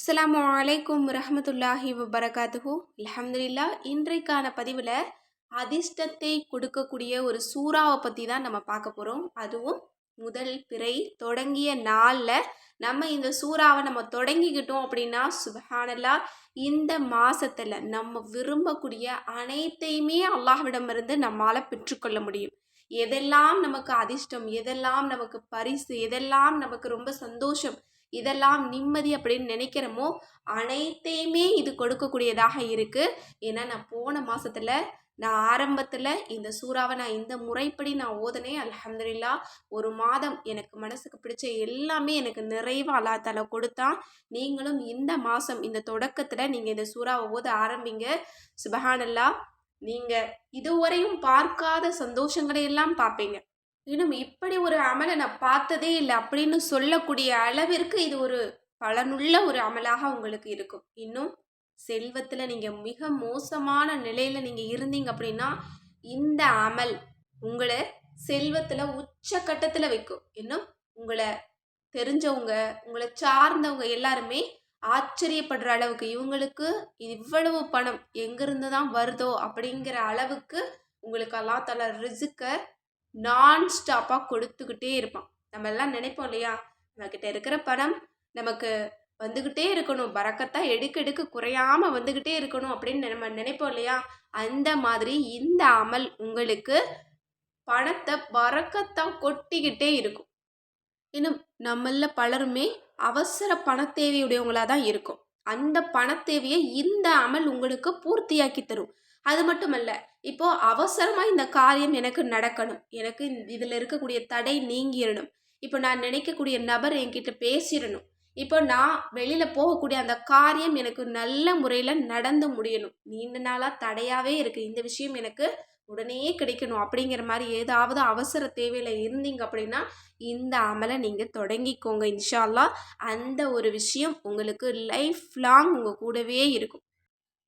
அஸ்லாம் அலைக்கும் ரஹமத்துல்லாஹி வபரகாத்துஹு. அலமதுல்லா இன்றைக்கான பதிவில் அதிர்ஷ்டத்தை கொடுக்கக்கூடிய ஒரு சூறாவை பற்றி தான் நம்ம பார்க்க போகிறோம் அதுவும் முதல் பிறை தொடங்கிய நாளில் நம்ம இந்த சூறாவை நம்ம தொடங்கிக்கிட்டோம் அப்படின்னா சுபஹானல்லா இந்த மாதத்தில் நம்ம விரும்பக்கூடிய அனைத்தையுமே அல்லாஹ்விடமிருந்து நம்மால் பெற்றுக்கொள்ள முடியும். எதெல்லாம் நமக்கு அதிர்ஷ்டம் எதெல்லாம் நமக்கு பரிசு எதெல்லாம் நமக்கு ரொம்ப சந்தோஷம் இதெல்லாம் நிம்மதி அப்படின்னு நினைக்கிறோமோ அனைத்தையுமே இது கொடுக்கக்கூடியதாக இருக்குது ஏன்னா நான் போன மாதத்தில் நான் ஆரம்பத்தில் இந்த சூறாவை நான் இந்த முறைப்படி நான் ஓதனேன். அலமதுல்லா ஒரு மாதம் எனக்கு மனசுக்கு பிடிச்ச எல்லாமே எனக்கு நிறைவாக அல்லாத்தால கொடுத்தான். நீங்களும் இந்த மாதம் இந்த தொடக்கத்தில் நீங்கள் இந்த சூறாவை ஓத ஆரம்பிங்க. சுபஹானல்லா நீங்கள் இதுவரையும் பார்க்காத சந்தோஷங்களை எல்லாம் பார்ப்பீங்க. இன்னும் இப்படி ஒரு அமலை நான் பார்த்ததே இல்லை அப்படின்னு சொல்லக்கூடிய அளவிற்கு இது ஒரு பலனுள்ள ஒரு அமலாக உங்களுக்கு இருக்கும். இன்னும் செல்வத்தில் நீங்கள் மிக மோசமான நிலையில் நீங்கள் இருந்தீங்க அப்படின்னா இந்த அமல் உங்களை செல்வத்தில் உச்சக்கட்டத்தில் வைக்கும். இன்னும் உங்களை தெரிஞ்சவங்க உங்களை சார்ந்தவங்க எல்லாருமே ஆச்சரியப்படுற அளவுக்கு இவங்களுக்கு இவ்வளவு பணம் எங்கிருந்து தான் வருதோ அப்படிங்கிற அளவுக்கு உங்களுக்கு அல்லா தலா ரிசுக்க நான் ஸ்டாப்பாக கொடுத்துக்கிட்டே இருப்பான். நம்ம எல்லாம் நினைப்போம் இல்லையா? நம்மக்கிட்ட இருக்கிற பணம் நமக்கு வந்துக்கிட்டே இருக்கணும். பறக்கத்தான் எடுக்க எடுக்க குறையாமல் வந்துக்கிட்டே இருக்கணும் அப்படின்னு நம்ம நினைப்போம் இல்லையா? அந்த மாதிரி இந்த அமல் உங்களுக்கு பணத்தை பறக்கத்தான் கொட்டிக்கிட்டே இருக்கும். இன்னும் நம்மள பலருமே அவசர பண தேவையுடையவங்களாக தான் இருக்கும். அந்த பண தேவையை இந்த அமல் உங்களுக்கு பூர்த்தியாக்கி தரும். அது மட்டுமல்ல இப்போ அவசரமா இந்த காரியம் எனக்கு நடக்கணும். எனக்கு இதில் இருக்கக்கூடிய தடை நீங்கிடணும் இப்போ நான் நினைக்கக்கூடிய நபர் என்கிட்ட பேசிடணும் இப்போ நான் வெளியில் போகக்கூடிய அந்த காரியம் எனக்கு நல்ல முறையில் நடந்து முடியணும். நீண்ட நாளாக தடையாகவே இருக்குது இந்த விஷயம் எனக்கு உடனே கிடைக்கணும் அப்படிங்கிற மாதிரி ஏதாவது அவசர தேவையில் இருந்தீங்க அப்படின்னா இந்த அமலை நீங்கள் தொடங்கிக்கோங்க. இன்ஷால்லா அந்த ஒரு விஷயம் உங்களுக்கு லைஃப் லாங் உங்கள் கூடவே இருக்கும்.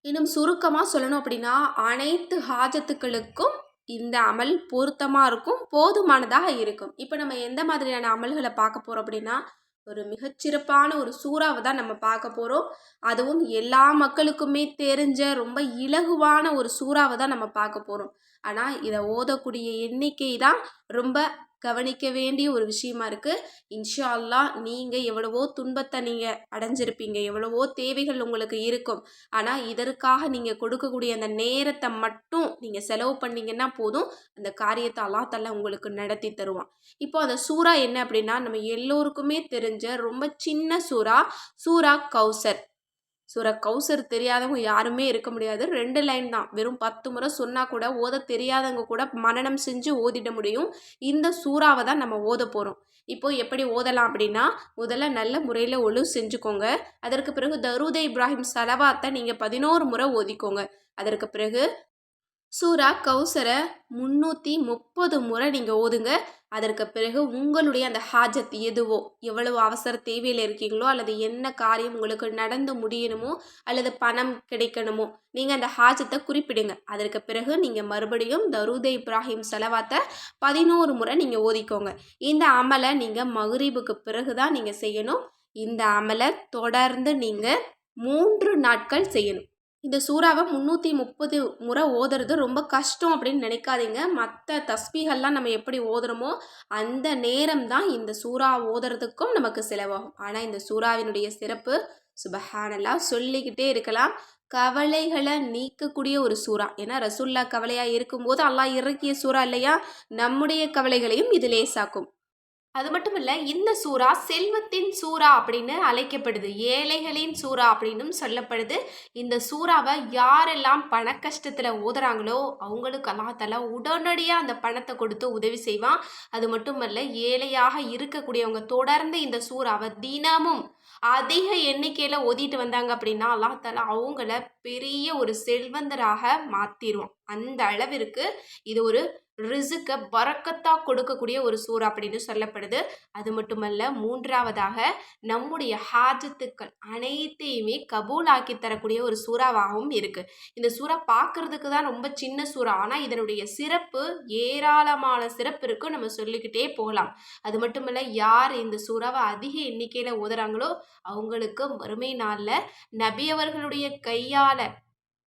இன்னும் சுருக்கமாக சொல்லணும் அப்படின்னா அனைத்து ஹாஜத்துக்களுக்கும் இந்த அமல் பொருத்தமாக இருக்கும் போதுமானதாக இருக்கும். இப்போ நம்ம எந்த மாதிரியான அமல்களை பார்க்க போகிறோம் அப்படின்னா ஒரு மிகச்சிறப்பான ஒரு சூறாவை தான் நம்ம பார்க்க போகிறோம் அதுவும் எல்லா மக்களுக்குமே தெரிஞ்ச ரொம்ப இலகுவான ஒரு சூறாவை தான் நம்ம பார்க்க போகிறோம் ஆனால் இதை ஓதக்கூடிய எண்ணிக்கை தான் ரொம்ப கவனிக்க வேண்டிய ஒரு விஷயமா இருக்குது இன்ஷா அல்லா நீங்கள் எவ்வளவோ துன்பத்தை நீங்கள் அடைஞ்சிருப்பீங்க. எவ்வளவோ தேவைகள் உங்களுக்கு இருக்கும். ஆனால் இதற்காக நீங்கள் கொடுக்கக்கூடிய அந்த நேரத்தை மட்டும் நீங்கள் செலவு பண்ணீங்கன்னா போதும். அந்த காரியத்தை அல்லா தல்ல உங்களுக்கு நடத்தி தருவான். இப்போ அந்த சூறா என்ன அப்படின்னா நம்ம எல்லோருக்குமே தெரிஞ்ச ரொம்ப சின்ன சூறா சூறா கௌசர். சுர கௌசர் தெரியாதவங்க யாருமே இருக்க முடியாது. ரெண்டு லைன் தான். வெறும் பத்து முறை சொன்னால் கூட ஓத தெரியாதவங்க கூட மனநம் செஞ்சு ஓதிட முடியும். இந்த சூறாவை தான் நம்ம ஓத போகிறோம் இப்போ எப்படி ஓதலாம் அப்படின்னா முதல்ல நல்ல முறையில் ஒழு செஞ்சுக்கோங்க. அதற்கு பிறகு தருதை இப்ராஹிம் சலவாத்தை நீங்கள் பதினோரு முறை ஓதிக்கோங்க. அதற்கு பிறகு சூரா கௌசரை முந்நூற்றி முப்பது முறை நீங்கள் ஓதுங்க. அதற்கு பிறகு உங்களுடைய அந்த ஹாஜத் எதுவோ எவ்வளவு அவசர தேவையில் இருக்கீங்களோ அல்லது என்ன காரியம் உங்களுக்கு நடந்து முடியணுமோ அல்லது பணம் கிடைக்கணுமோ நீங்கள் அந்த ஹாஜத்தை குறிப்பிடுங்க. அதற்கு பிறகு நீங்கள் மறுபடியும் தருத இப்ராஹிம் செலவாத்தை பதினோரு முறை நீங்கள் ஓதிக்கோங்க. இந்த அமலை நீங்கள் மகுரீபுக்கு பிறகு தான் நீங்கள் செய்யணும். இந்த அமலை தொடர்ந்து நீங்கள் மூன்று நாட்கள் செய்யணும். இந்த சூறாவை முந்நூற்றி முப்பது முறை ஓதுறது ரொம்ப கஷ்டம் அப்படின்னு நினைக்காதீங்க. மற்ற தஸ்பிகள்லாம் நம்ம எப்படி ஓதுறோமோ அந்த நேரம் தான் இந்த சூறா ஓதுறதுக்கும் நமக்கு செலவாகும். ஆனால் இந்த சூறாவினுடைய சிறப்பு சுபஹானல்லா சொல்லிக்கிட்டே இருக்கலாம். கவலைகளை நீக்கக்கூடிய ஒரு சூறா. ஏன்னா ரசுல்லா கவலையாக இருக்கும்போது அல்லாஹ் இறக்கிய சூறா இல்லையா? நம்முடைய கவலைகளையும் இது லேசாக்கும் அது மட்டும் இல்லை இந்த சூறா செல்வத்தின் சூறா அப்படின்னு அழைக்கப்படுது. ஏழைகளின் சூறா அப்படின்னும் சொல்லப்படுது. இந்த சூறாவை யாரெல்லாம் பண கஷ்டத்தில் ஓதுறாங்களோ அவங்களுக்கு அல்லாத்தால உடனடியாக அந்த பணத்தை கொடுத்து உதவி செய்வான். அது மட்டும் இல்லை ஏழையாக இருக்கக்கூடியவங்க தொடர்ந்து இந்த சூறாவை தினமும் அதிக எண்ணிக்கையில் ஓதிட்டு வந்தாங்க அப்படின்னா அல்லாத்தால அவங்கள பெரிய ஒரு செல்வந்தராக மாற்றிடுவான் அந்த அளவிற்கு இது ஒரு ரிசுக்க பறக்கத்தா கொடுக்கக்கூடிய ஒரு சூறா அப்படின்னு சொல்லப்படுது. அது மட்டுமல்ல மூன்றாவதாக நம்முடைய ஹாஜத்துக்கள் அனைத்தையுமே கபூலாக்கி தரக்கூடிய ஒரு சூறாவாகவும் இருக்குது இந்த சூறா பார்க்கறதுக்கு தான் ரொம்ப சின்ன சூறா. ஆனால் இதனுடைய சிறப்பு ஏராளமான சிறப்பு இருக்கும் நம்ம சொல்லிக்கிட்டே போகலாம். அது மட்டுமல்ல யார் இந்த சூறாவை அதிக எண்ணிக்கையில் ஓதுறாங்களோ அவங்களுக்கு மறுமை நாளில் நபி அவர்களுடைய கையால்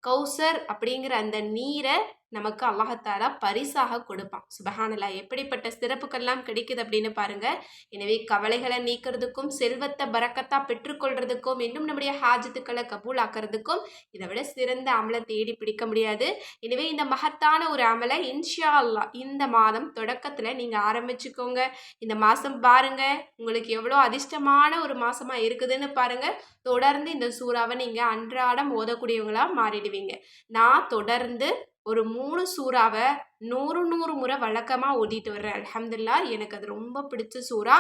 கௌசர் அப்படிங்கிற அந்த நீரை நமக்கு அல்லாஹத்தாலா பரிசாக கொடுப்பான். சுபஹானலா எப்படிப்பட்ட சிறப்புக்கெல்லாம் கிடைக்குது அப்படின்னு பாருங்க. எனவே கவலைகளை நீக்கிறதுக்கும் செல்வத்தை பறக்கத்தா பெற்றுக்கொள்றதுக்கும் இன்னும் நம்முடைய ஹாஜத்துக்களை கபூல் ஆக்கிறதுக்கும் இதை விட சிறந்த அமலை தேடி பிடிக்க முடியாது. எனவே இந்த மகத்தான ஒரு அமலை இன்ஷா அல்லா இந்த மாதம் தொடக்கத்தில் நீங்கள் ஆரம்பிச்சுக்கோங்க. இந்த மாதம் பாருங்க உங்களுக்கு எவ்வளோ அதிர்ஷ்டமான ஒரு மாசமா இருக்குதுன்னு பாருங்க. தொடர்ந்து இந்த சூறாவை நீங்கள் அன்றாடம் ஓதக்கூடியவங்களா மாறிடுவீங்க. நான் தொடர்ந்து ஒரு மூணு சூறாவை நூறு நூறு முறை வழக்கமாக ஓடிட்டு வர்றேன். அலமதுல்லா எனக்கு அது ரொம்ப பிடிச்ச சூறா.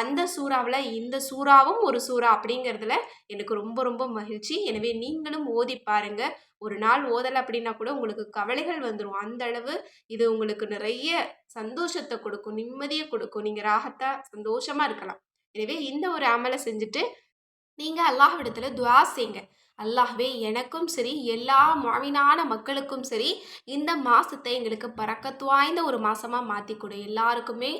அந்த சூறாவில் இந்த சூறாவும் ஒரு சூறா அப்படிங்கிறதுல எனக்கு ரொம்ப ரொம்ப மகிழ்ச்சி. எனவே நீங்களும் ஓதி பாருங்க. ஒரு நாள் ஓதலை அப்படின்னா கூட உங்களுக்கு கவலைகள் வந்துடும் அந்த அளவு இது உங்களுக்கு நிறைய சந்தோஷத்தை கொடுக்கும் நிம்மதியை கொடுக்கும். நீங்கள் ராகத்தா சந்தோஷமாக இருக்கலாம். எனவே இந்த ஒரு அமலை செஞ்சுட்டு நீங்கள் அல்லாஹ்விடத்தில் துவா செய்யுங்க அல்லாஹ்வே எனக்கும் சரி எல்லா மாவினான மக்களுக்கும் சரி இந்த மாதத்தை எங்களுக்கு பறக்கத்து வாய்ந்த ஒரு மாதமாக மாற்றி கொடு எல்லாருக்குமே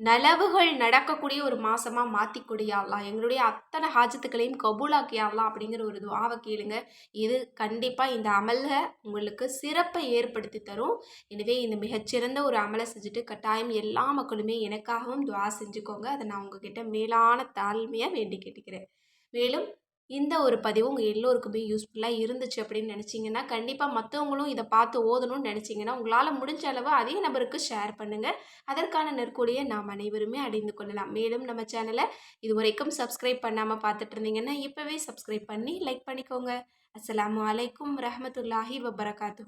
நலவுகள் நடக்கக்கூடிய ஒரு மாதமாக மாற்றி கொடியாடலாம் எங்களுடைய அத்தனை ஹாஜத்துக்களையும் கபூலாக்கியாடலாம் அப்படிங்கிற ஒரு துவாவை கேளுங்க. இது கண்டிப்பாக இந்த அமலை உங்களுக்கு சிறப்பை ஏற்படுத்தி தரும். எனவே இந்த மிகச்சிறந்த ஒரு அமலை செஞ்சுட்டு கட்டாயம் எல்லா மக்களுமே எனக்காகவும் துவா செஞ்சுக்கோங்க. அதை நான் உங்ககிட்ட மேலான தாழ்மையாக வேண்டி கேட்டுக்கிறேன். மேலும் இந்த ஒரு பதிவு உங்கள் எல்லோருக்குமே யூஸ்ஃபுல்லாக இருந்துச்சு அப்படின்னு நினச்சிங்கன்னா கண்டிப்பாக மற்றவங்களும் இதை பார்த்து ஓதணும்னு நினச்சிங்கன்னா உங்களால் முடிஞ்ச அளவு அதே நபருக்கு ஷேர் பண்ணுங்கள் அதற்கான நெற்கூலியை நாம் அனைவருமே அடைந்து கொள்ளலாம். மேலும் நம்ம சேனலை இது வரைக்கும் சப்ஸ்கிரைப் பண்ணாமல் பார்த்துட்டு இருந்தீங்கன்னா இப்போவே சப்ஸ்கிரைப் பண்ணி லைக் பண்ணிக்கோங்க. அஸ்லாம் வலைக்கம் ரஹமத்துல்லாஹி வபரகாத்து